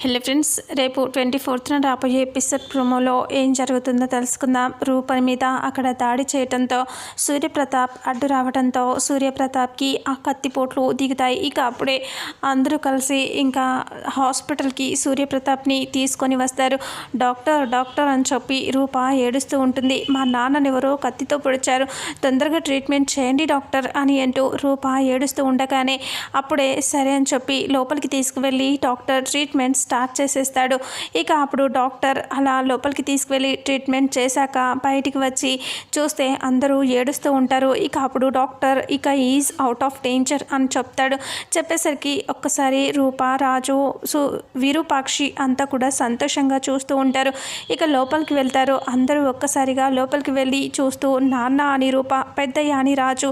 Hello friends రేపు twenty ఫోర్త్న రాబోయే ఎపిసోడ్ ప్రోమోలో ఏం జరుగుతుందో తెలుసుకుందాం. రూపం మీద అక్కడ దాడి చేయడంతో సూర్యప్రతాప్ అడ్డు రావడంతో సూర్యప్రతాప్కి ఆ కత్తిపోట్లు దిగుతాయి. ఇక అప్పుడే అందరూ కలిసి ఇంకా హాస్పిటల్కి సూర్యప్రతాప్ని తీసుకొని వస్తారు. డాక్టర్ డాక్టర్ అని చెప్పి రూప ఏడుస్తూ ఉంటుంది. మా నాన్ననెవరో కత్తితో పొడిచారు. తొందరగా ట్రీట్మెంట్ చేయండి డాక్టర్ అని అంటూ రూప ఏడుస్తూ ఉండగానే అప్పుడే సరే అని చెప్పి లోపలికి తీసుకువెళ్ళి డాక్టర్ ట్రీట్మెంట్స్ స్టార్ట్ చేసేస్తాడు. ఇక అప్పుడు డాక్టర్ అలా లోపలికి తీసుకువెళ్ళి ట్రీట్మెంట్ చేశాక బయటికి వచ్చి చూస్తే అందరూ ఏడుస్తూ ఉంటారు. ఇక అప్పుడు డాక్టర్ ఇక ఈజ్ అవుట్ ఆఫ్ డేంజర్ అని చెప్తాడు. చెప్పేసరికి ఒక్కసారి రూప రాజు సు విరూపాక్షి అంతా కూడా సంతోషంగా చూస్తూ ఉంటారు. ఇక లోపలికి వెళ్తారు. అందరూ ఒక్కసారిగా లోపలికి వెళ్ళి చూస్తూ నాన్న అని రూప పెద్దయ్య అని రాజు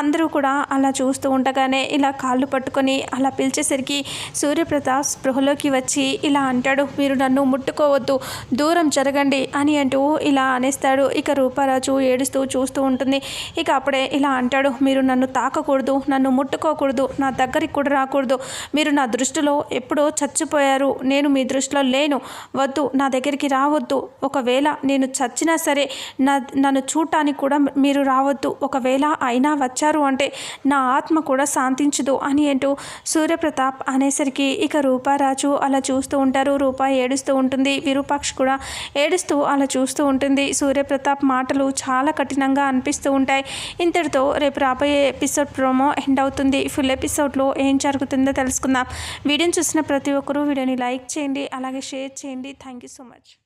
అందరూ కూడా అలా చూస్తూ ఉండగానే ఇలా కాళ్ళు పట్టుకొని అలా పిలిచేసరికి సూర్యప్రతాప్ స్పృహలోకి వచ్చి వచ్చి ఇలా అంటాడు మీరు నన్ను ముట్టుకోవద్దు దూరం జరగండి అని అంటూ ఇలా అనేస్తాడు. ఇక రూపారాజు ఏడుస్తూ చూస్తూ ఉంటుంది. ఇక అప్పుడే ఇలా అంటాడు మీరు నన్ను తాకకూడదు నన్ను ముట్టుకోకూడదు నా దగ్గరికి కూడా రాకూడదు. మీరు నా దృష్టిలో ఎప్పుడో చచ్చిపోయారు. నేను మీ దృష్టిలో లేను. వద్దు నా దగ్గరికి రావద్దు. ఒకవేళ నేను చచ్చినా సరే నా నన్ను చూడటానికి కూడా మీరు రావద్దు. ఒకవేళ అయినా వచ్చారు అంటే నా ఆత్మ కూడా శాంతించదు అని అంటూ సూర్యప్రతాప్ అనేసరికి ఇక రూపారాజు అలా చూస్తూ ఉంటారు. రూప ఏడుస్తూ ఉంటుంది. విరూపాక్ష కూడా ఏడుస్తూ అలా చూస్తూ ఉంటుంది. సూర్యప్రతాప్ మాటలు చాలా కఠినంగా అనిపిస్తూ ఉంటాయి. ఇంతటితో రేపు రాబోయే ఎపిసోడ్ ప్రోమో ఎండ్ అవుతుంది. ఫుల్ ఎపిసోడ్లో ఏం జరుగుతుందో తెలుసుకుందాం. వీడియోని చూసిన ప్రతి ఒక్కరూ వీడియోని లైక్ చేయండి. అలాగే షేర్ చేయండి. Thank you so much.